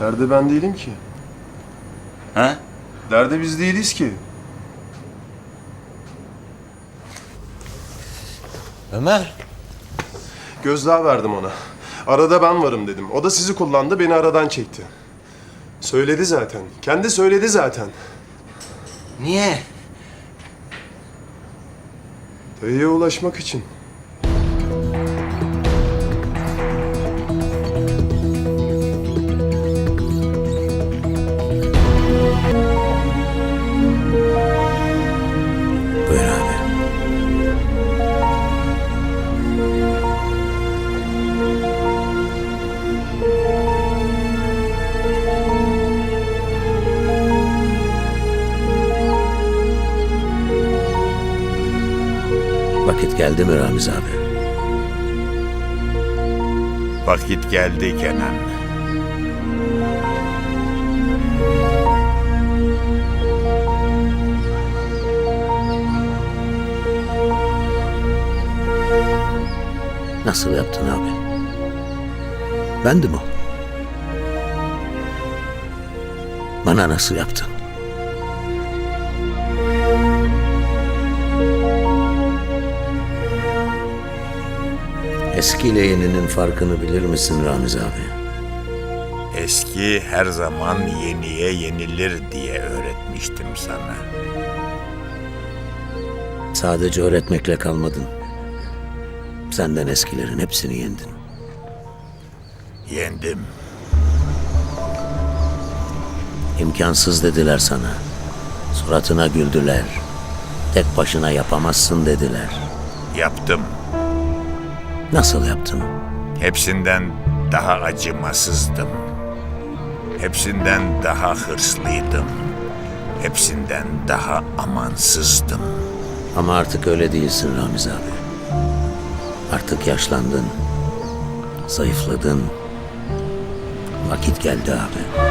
Derdi ben değilim ki. Ha? Derdi biz değiliz ki. Ömer. Gözdağı verdim ona. Arada ben varım dedim. O da sizi kullandı, beni aradan çekti. Söyledi zaten. Kendi söyledi zaten. Niye? Dayıya ulaşmak için. Geldi mi Ramiz abi? Vakit geldi Kenan. Nasıl yaptın abi? Bendim o. Bana nasıl yaptın? Eskiyle yeninin farkını bilir misin Ramiz abi? Eski her zaman yeniye yenilir diye öğretmiştim sana. Sadece öğretmekle kalmadın. Senden eskilerin hepsini yendin. Yendim. İmkansız dediler sana. Suratına güldüler. Tek başına yapamazsın dediler. Yaptım. Nasıl yaptın? Hepsinden daha acımasızdım. Hepsinden daha hırslıydım. Hepsinden daha amansızdım. Ama artık öyle değilsin Ramiz abi. Artık yaşlandın. Zayıfladın. Vakit geldi abi.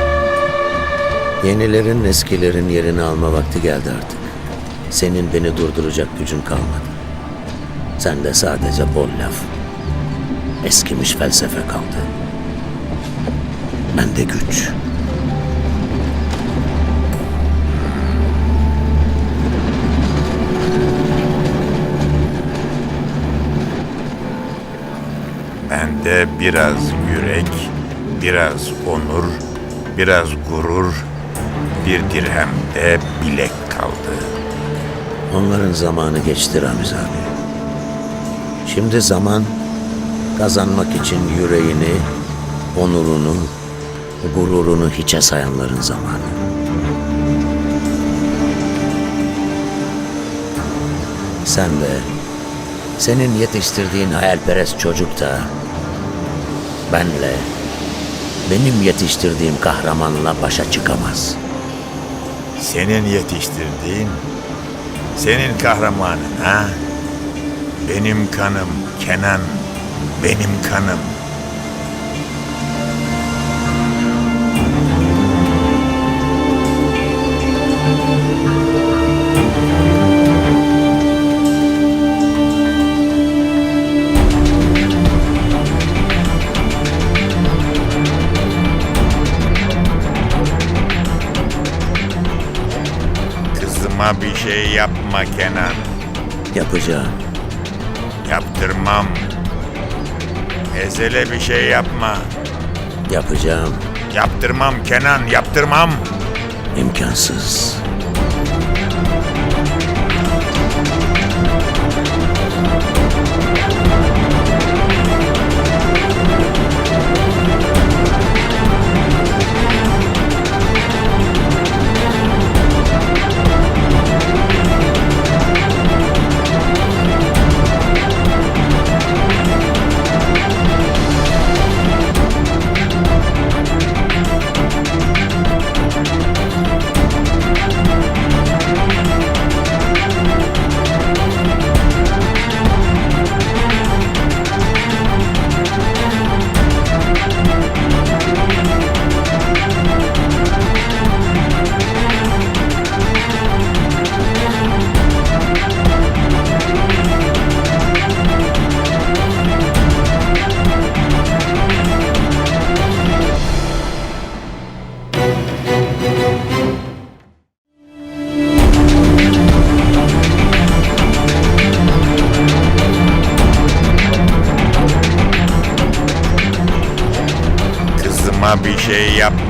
Yenilerin eskilerin yerini alma vakti geldi artık. Senin beni durduracak gücün kalmadı. Sende sadece bol laf. Eskimiş felsefe kaldı. Bende güç. Bende biraz yürek, biraz onur, biraz gurur, bir dirhem de bilek kaldı. Onların zamanı geçti Ramiz abi. Şimdi zaman kazanmak için yüreğini, onurunu, gururunu hiçe sayanların zamanı. Sen de, senin yetiştirdiğin hayalperest çocuk da, benle, benim yetiştirdiğim kahramanla başa çıkamaz. Senin yetiştirdiğin, senin kahramanın ha? Benim kanım Kenan, benim kanım. Kızıma bir şey yapma Kenan. Yapacağım. Yaptırmam. Ezel'e bir şey yapma. Yapacağım. Yaptırmam Kenan, yaptırmam. İmkansız.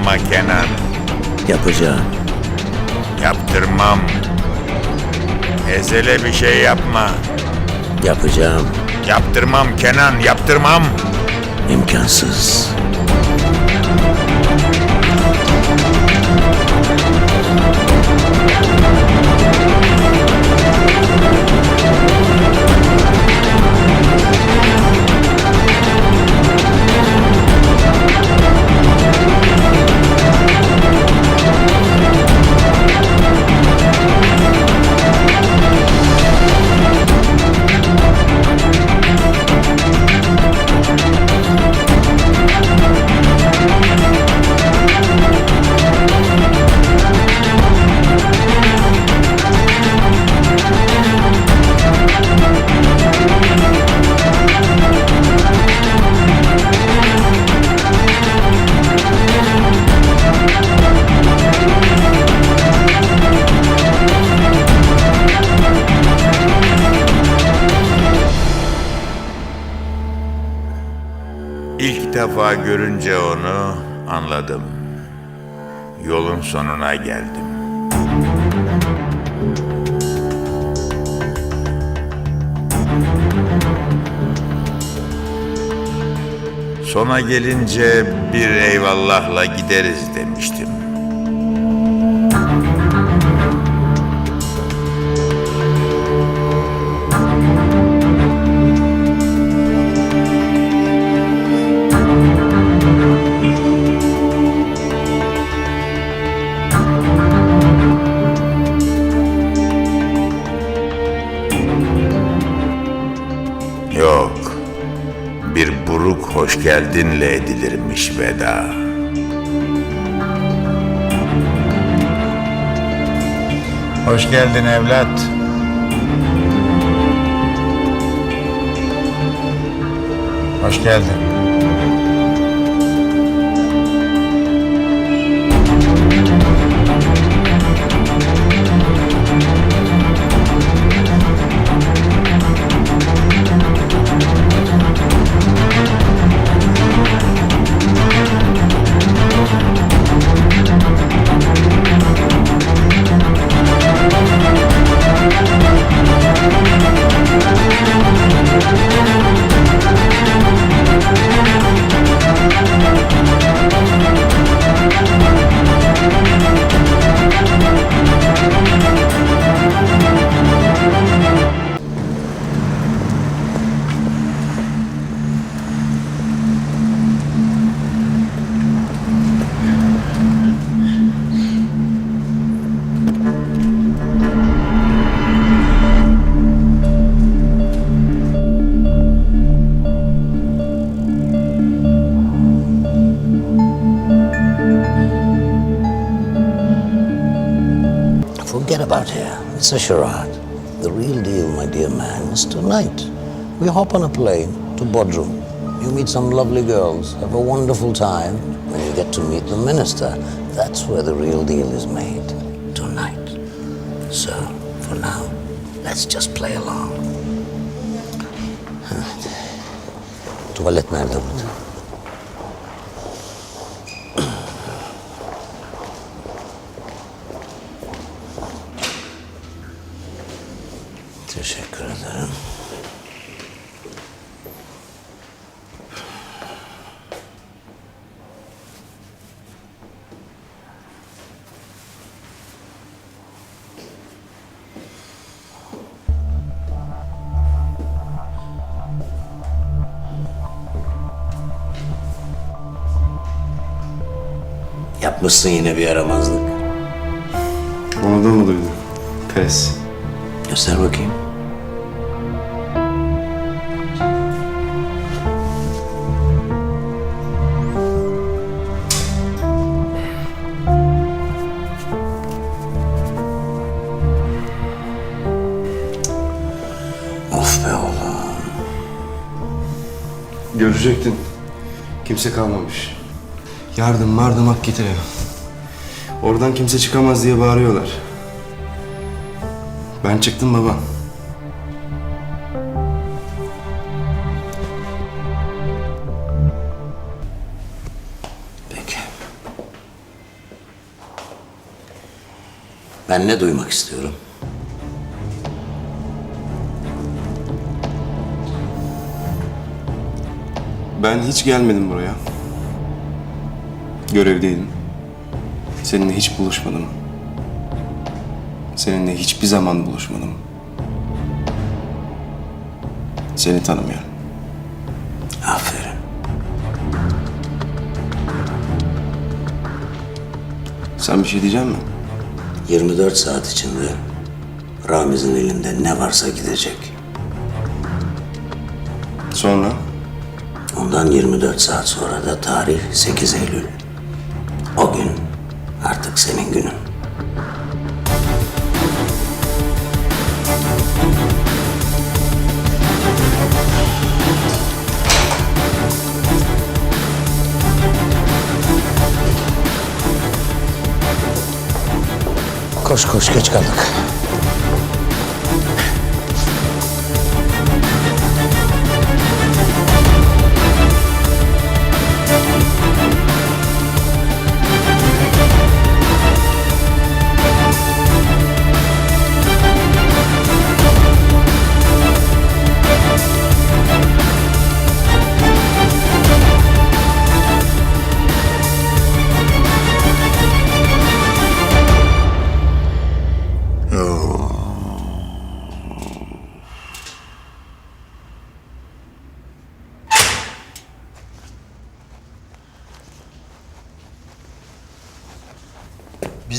Yapma Kenan. Yapacağım. Yaptırmam. Ezele bir şey yapma. Yapacağım. Yaptırmam Kenan, yaptırmam. İmkansız. Defa görünce onu anladım. Yolun sonuna geldim. Sona gelince bir eyvallahla gideriz demiştim. Geldinle edilirmiş veda. Hoş geldin evlat. Hoş geldin. It's a charade. The real deal, my dear man, is tonight. We hop on a plane to Bodrum. You meet some lovely girls, have a wonderful time, and you get to meet the minister. That's where the real deal is made. Tonight. So, for now, let's just play along. Tuvalet nerede? Teşekkür ederim. Yapmışsın yine bir yaramazlık. Onu da mı duydun? Pes. Göster bakayım. Of be oğlum. Görecektin. Kimse kalmamış. Yardım mardım hak getire. Oradan kimse çıkamaz diye bağırıyorlar. Ben çıktım baba. Peki. Ben ne duymak istiyorum? Ben hiç gelmedim buraya. Görevdeydim. Seninle hiç buluşmadım. Seninle hiçbir zaman buluşmadım. Seni tanımıyorum. Aferin. Sen bir şey diyecek misin? 24 saat içinde Ramiz'in elinde ne varsa gidecek. Sonra? Ondan 24 saat sonra da tarih 8 Eylül. O gün artık senin günün. Koş koş geç kaldık.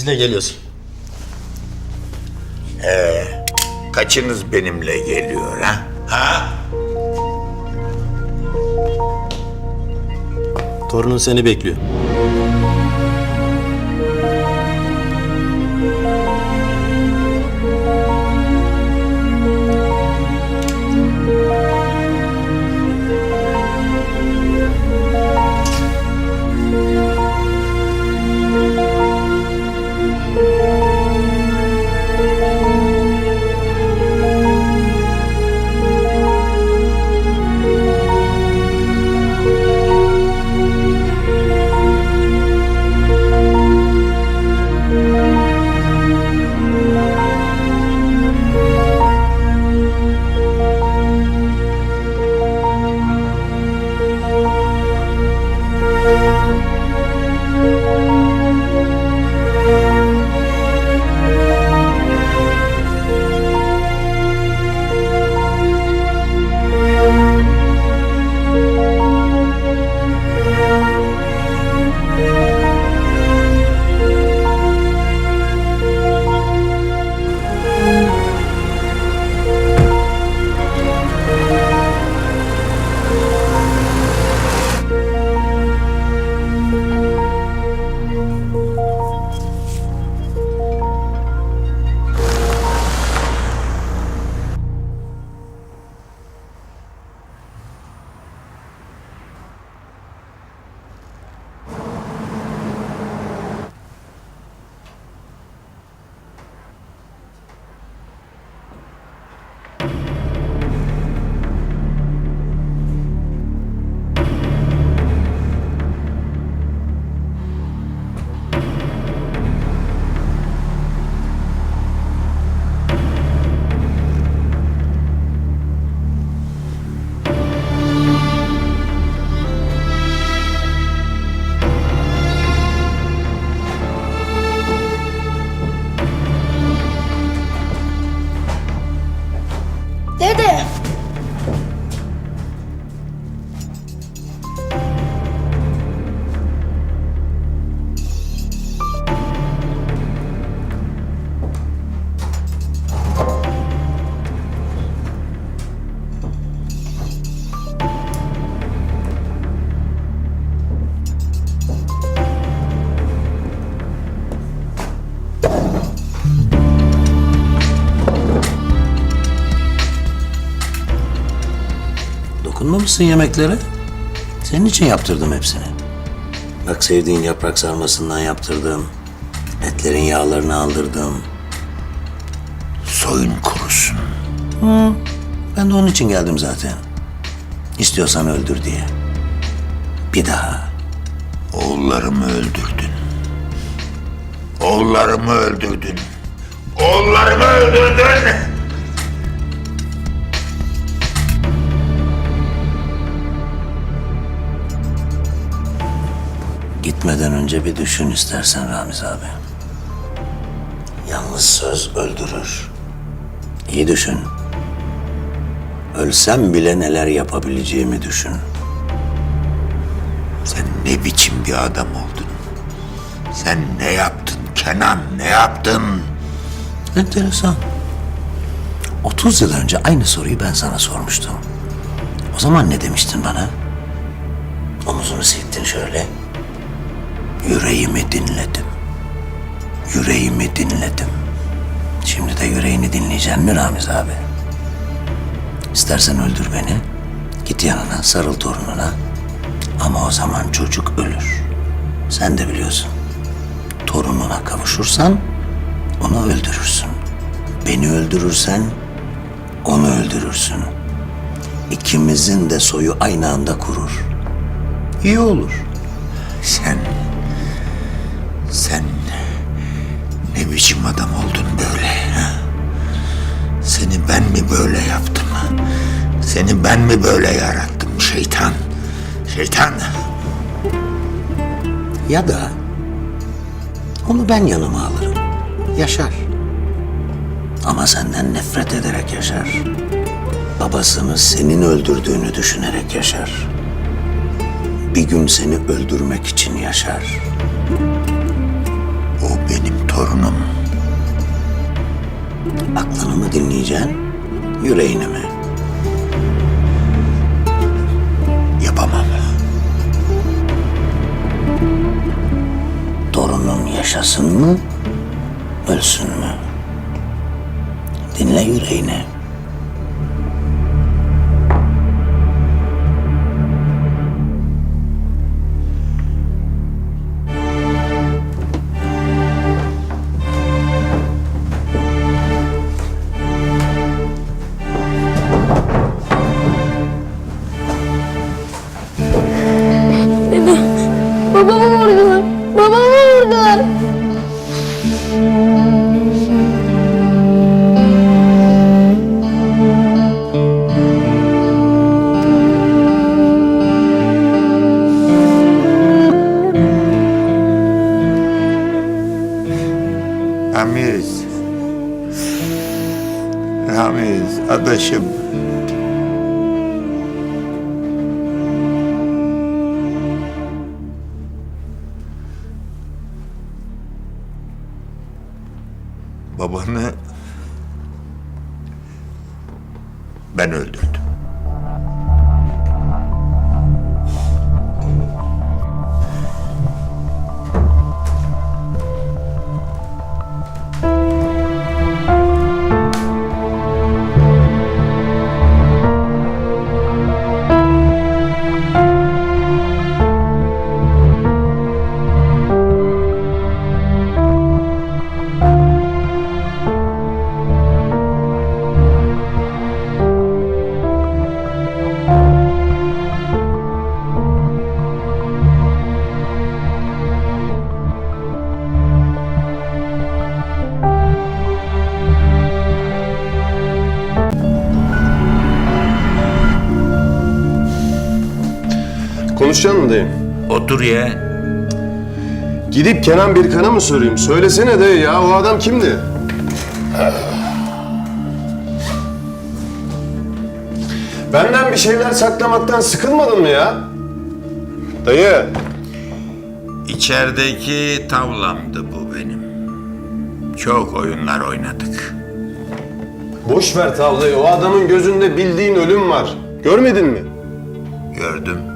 Bizle geliyorsun. Kaçınız benimle geliyor ha? Ha? Torunun seni bekliyor. Dokunmamışsın yemeklere. Senin için yaptırdım hepsini. Bak sevdiğin yaprak sarmasından yaptırdım. Etlerin yağlarını aldırdım. Soyun kurusun. Ben de onun için geldim zaten. İstiyorsan öldür diye. Bir daha. Oğullarımı öldürdün. Oğullarımı öldürdün. Oğullarımı öldürdün. Gitmeden önce bir düşün istersen Ramiz abi. Yalnız söz öldürür. İyi düşün. Ölsem bile neler yapabileceğimi düşün. Sen ne biçim bir adam oldun? Sen ne yaptın Kenan, ne yaptın? Enteresan. 30 yıl önce aynı soruyu ben sana sormuştum. O zaman ne demiştin bana? Omuzunu silktin şöyle. Yüreğimi dinledim. Yüreğimi dinledim. Şimdi de yüreğini dinleyeceksin mi Ramiz abi? İstersen öldür beni. Git yanına, sarıl torununa. Ama o zaman çocuk ölür. Sen de biliyorsun. Torununa kavuşursan onu öldürürsün. Beni öldürürsen onu öldürürsün. İkimizin de soyu aynı anda kurur. İyi olur. Sen, sen ne biçim adam oldun böyle? ha? Seni ben mi böyle yaptım? Seni ben mi böyle yarattım şeytan? Şeytan. Ya da onu ben yanıma alırım. Yaşar. Ama senden nefret ederek yaşar. Babasını senin öldürdüğünü düşünerek yaşar. Bir gün seni öldürmek için yaşar. Torunum. Aklını mı dinleyeceksin, yüreğini mi? Yapamam. Torunun yaşasın mı, ölsün mü? Dinle yüreğini. Babanı ben öldürdüm. Konuşacaksın mı dayım? Otur ya. Gidip Kenan Birkan'a mı sorayım? Söylesene dayı ya o adam kimdi? Benden bir şeyler saklamaktan sıkılmadın mı ya? Dayı. İçerideki tavlamdı bu benim. Çok oyunlar oynadık. Boş ver tavlayı. O adamın gözünde bildiğin ölüm var. Görmedin mi? Gördüm.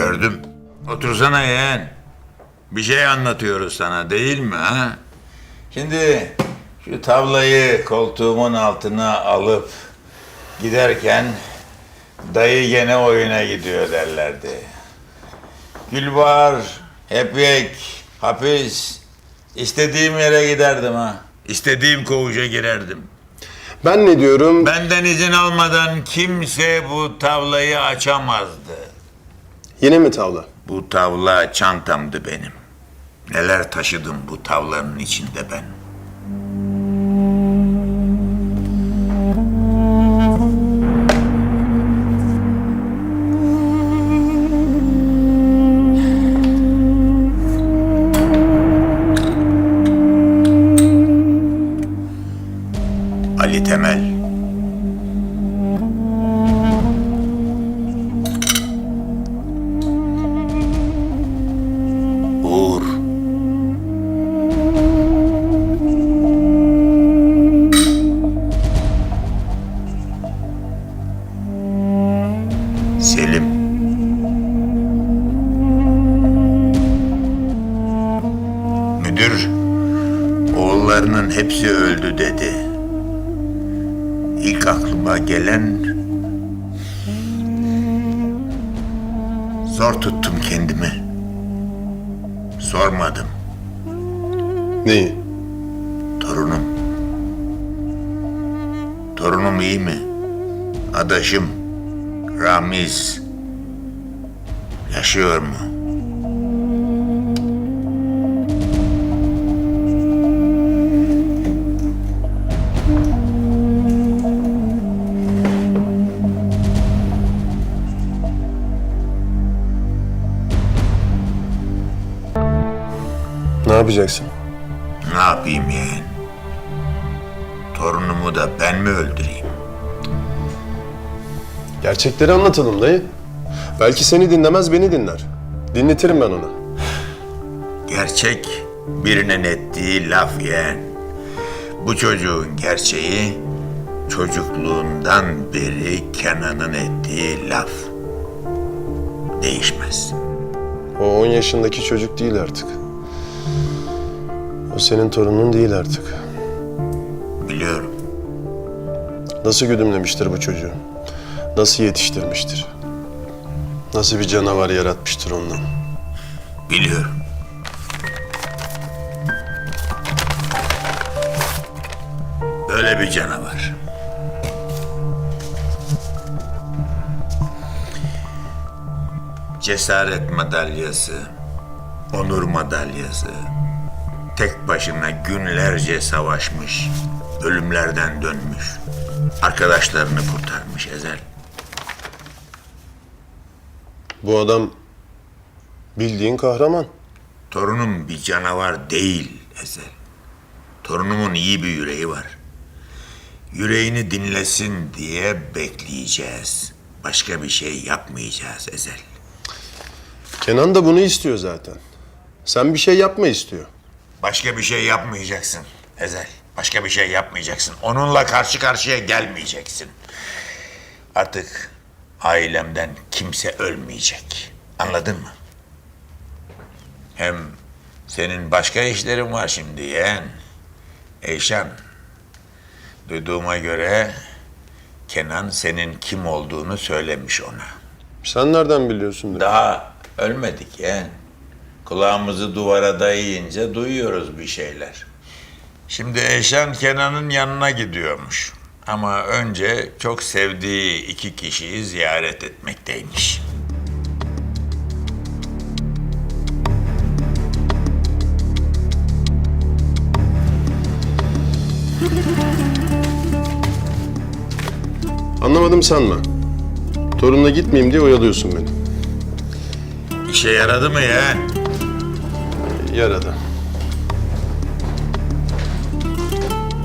Gördüm. Otursana yeğen. Bir şey anlatıyoruz sana değil mi ha? Şimdi şu tavlayı koltuğumun altına alıp giderken dayı gene oyuna gidiyor derlerdi. Gülbahar, Hepyek, hapis. istediğim yere giderdim ha. İstediğim koğuşa girerdim. Ben ne diyorum? Benden izin almadan kimse bu tavlayı açamazdı. Yine mi tavla? Bu tavla çantamdı benim. Neler taşıdım bu tavlanın içinde ben. Neyi? Torunum. Torunum iyi mi? Adaşım. Ramiz. Yaşıyor mu? Ne yapacaksın? Yapayım yeğen? Torunumu da ben mi öldüreyim? Gerçekleri anlatalım dayı. Belki seni dinlemez beni dinler. Dinletirim ben ona. Gerçek birinin ettiği laf yeğen. Bu çocuğun gerçeği çocukluğundan beri Kenan'ın ettiği laf. Değişmez. O 10 yaşındaki çocuk değil artık. Senin torunun değil artık. Biliyorum. Nasıl güdümlemiştir bu çocuğu? Nasıl yetiştirmiştir? Nasıl bir canavar yaratmıştır ondan? Biliyorum. Böyle bir canavar. Cesaret madalyası, onur madalyası, tek başına günlerce savaşmış, ölümlerden dönmüş, arkadaşlarını kurtarmış Ezel. Bu adam bildiğin kahraman. Torunum bir canavar değil Ezel. Torunumun iyi bir yüreği var. Yüreğini dinlesin diye bekleyeceğiz. Başka bir şey yapmayacağız Ezel. Kenan da bunu istiyor zaten. Sen bir şey yapma istiyor. Başka bir şey yapmayacaksın Ezel. Başka bir şey yapmayacaksın. Onunla karşı karşıya gelmeyeceksin. Artık ailemden kimse ölmeyecek. Anladın mı? Hem senin başka işlerin var şimdi yeğen. Eyşan. Duyduğuma göre Kenan senin kim olduğunu söylemiş ona. Sen nereden biliyorsun? Daha ölmedik yeğen. Kulağımızı duvara dayayınca duyuyoruz bir şeyler. Şimdi Eşan Kenan'ın yanına gidiyormuş. Ama önce çok sevdiği iki kişiyi ziyaret etmekteymiş. Anlamadım sanma. Torunla gitmeyeyim diye oyalıyorsun beni. İşe yaradı mı yeğen? Yaradı.